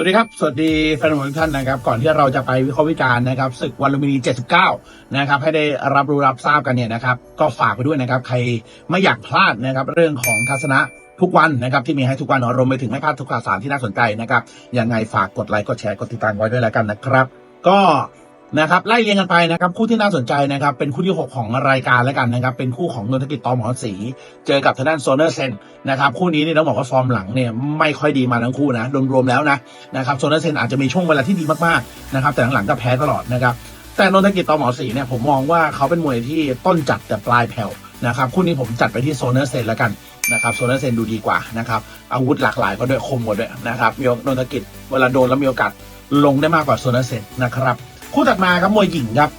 สวัสดีครับ สวัสดีแฟนบอลทุกท่านนะครับ ก่อนที่เราจะไปวิเคราะห์วิจารณ์นะครับศึกวันลุมินี 79 นะครับ ให้ได้รับรู้รับทราบกันเนี่ยนะครับ ก็ฝากไปด้วยนะครับ ใครไม่อยากพลาดนะครับ เรื่องของทัศนะทุกวันนะครับที่มีให้ทุกวันรวมไปถึงไม่พลาดทุกข่าวสารที่น่าสนใจนะครับ ยังไงฝากกดไลค์ กดแชร์ กดติดตามไว้ด้วยแล้วกันนะครับ ก็ นะครับไล่เรียงกันไปนะครับคู่ที่น่าสนใจนะครับเป็นคู่ที่ 6 ของรายการแล้วกันนะครับเป็นคู่ของนนทกิจตอหมอศรีเจอกับทางด้านโซเนอร์เซนนะครับคู่นี้เนี่ยต้องบอกว่าฟอร์มหลังเนี่ยไม่ค่อยดีมาทั้งคู่นะรวมๆแล้วนะนะครับโซเนอร์เซนอาจจะมีช่วงเวลาที่ดีมากๆนะครับแต่หลังๆก็แพ้ตลอดนะครับแต่นนทกิจตอหมอศรีเนี่ยผมมองว่าเขาเป็นมวยที่ต้นจัดแต่ปลายแผ่วนะครับคู่นี้ผมจัดไปที่โซเนอร์เซนแล้วกันนะครับโซเนอร์เซนดูดีกว่านะครับอาวุธหลากหลายก็ด้วยคมกว่าด้วยนะครับมีนนทกิจเวลาโดนแล้วมีโอกาสลงได้มากกว่าโซเนอร์เซนนะครับ คู่ถัดมาครับมวยหญิงครับ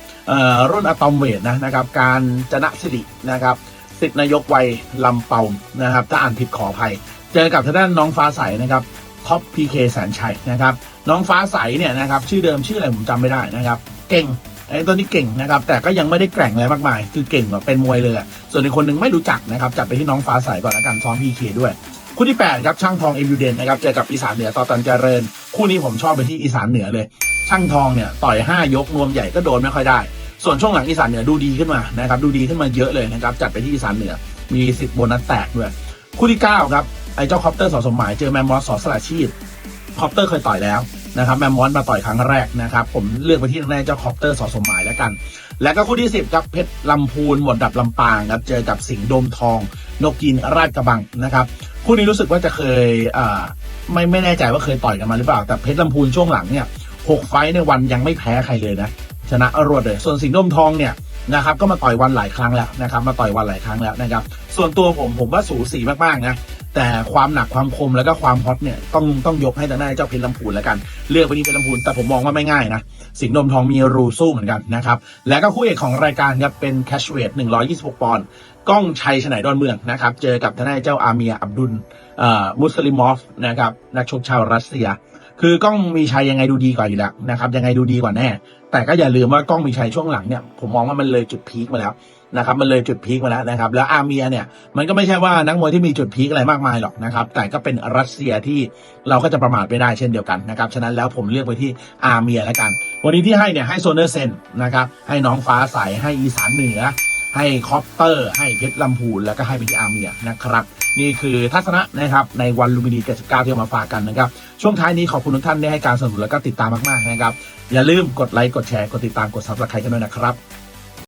รุ่นอะตอมเวทนะนะครับ การจนะสิรินะครับสิทธินายกวัยลำเปานะครับ ถ้าอ่านผิดขออภัย เจอกับทางด้านน้องฟ้าใสนะครับท็อปพีเคแสนชัยนะครับ น้องฟ้าใสเนี่ยนะครับชื่อเดิมชื่ออะไรผมจำไม่ได้นะครับ เก่งไอ้ตัวนี้เก่งนะครับ แต่ก็ยังไม่ได้แกร่งอะไรมากมาย คือเก่งแบบเป็นมวยเลย ส่วนอีกคนหนึ่งไม่รู้จักนะครับจัดไปที่น้องฟ้าใสก่อนแล้วกันซ้อมพีเคด้วยคู่ที่8ครับช่างทองเอ็มยูเดนนะครับเจอกับอีสานเหนือต่อตันเจริญ คู่นี้ผมชอบไปที่อีสานเหนือเลย ช่างทองเนี่ยต่อย 5 ยกนวมใหญ่ก็โดนไม่ค่อยได้ ส่วนช่วงหลังอีสานเหนือดูดีขึ้นมานะครับดูดีขึ้นมาเยอะเลยนะครับจัดไปที่อีสานเหนือมีสิทธิ์โบนัสแตกด้วยคู่ที่9ครับไอ้เจ้าคอปเตอร์สอสมหมายเจอแมมมอสสอสละชีพคอปเตอร์เคยต่อยแล้วนะครับแมมมอสมาต่อยครั้งแรกนะครับ ผมเลือกไปที่ทางด้านเจ้าคอปเตอร์สอสมหมายแล้วกัน แล้วก็คู่ที่ 10ครับเพชรลำพูนหมวดดับลำปางครับเจอกับสิงห์โดมทอง นกกินราชกระบังนะครับคู่นี้รู้สึกว่าจะเคยไม่ไม่แน่ใจว่าเคยต่อยกันมาหรือเปล่า แต่เพชรลำพูนช่วงหลังเนี่ย หกไฟในวันยังไม่แพ้ใครเลยนะชนะรวดเลย ส่วนสิงห์ดมทองเนี่ยนะครับก็มาต่อยวันหลายครั้งแล้วนะครับ มาต่อยวันหลายครั้งแล้วนะครับ ส่วนตัวผมผมว่าสูสีมากๆนะแต่ความหนักความคมแล้วก็ความฮอตเนี่ยต้องต้องยกให้ทางด้านเจ้าเพชรลำพูนแล้วกัน เลือกไปที่เพชรลำพูนแต่ผมมองว่าไม่ง่ายนะสิงห์ดมทองมีรูสู้เหมือนกันนะครับแล้วก็คู่เอกของรายการครับเป็นแคชเวท126 ปอนด์ก้องชัยฉนายดอนเมืองนะครับ เจอกับทนายเจ้าอาเมียอับดุลอ่อมุสลิมอฟนะครับนักชกชาวรัสเซีย คือกล้องมีชัยยังไงดูดีกว่าอยู่แล้วนะครับยังไงดูดีกว่าแน่ แต่ก็อย่าลืมว่ากล้องมีชัยช่วงหลังเนี่ยผมมองว่ามันเลยจุดพีคมาแล้วนะครับมันเลยจุดพีคมาแล้วนะครับ แล้วอาเมียเนี่ยมันก็ไม่ใช่ว่านักมวยที่มีจุดพีคอะไรมากมายหรอกนะครับ แต่ก็เป็นรัสเซียที่เราก็จะประมาทไม่ได้เช่นเดียวกันนะครับฉะนั้นแล้วผมเลือกไปที่อาเมียแล้วกัน วันนี้ที่ให้เนี่ยให้โซเนอร์เซนนะครับให้น้องฟ้าใสให้อีสานเหนือ ให้คอปเตอร์ให้เพชรลำพูนแล้วก็ให้ไปที่อาเมียนะครับ นี่คือทัศนะนะครับในวันลูมินี79ที่เอามาฝากกันนะครับ ช่วงท้ายนี้ขอบคุณทุกท่านที่ให้การสนับสนุนแล้วก็ติดตามมากๆนะครับ อย่าลืมกดไลค์กดแชร์กดติดตามกดซับสไครต์กันด้วยนะครับ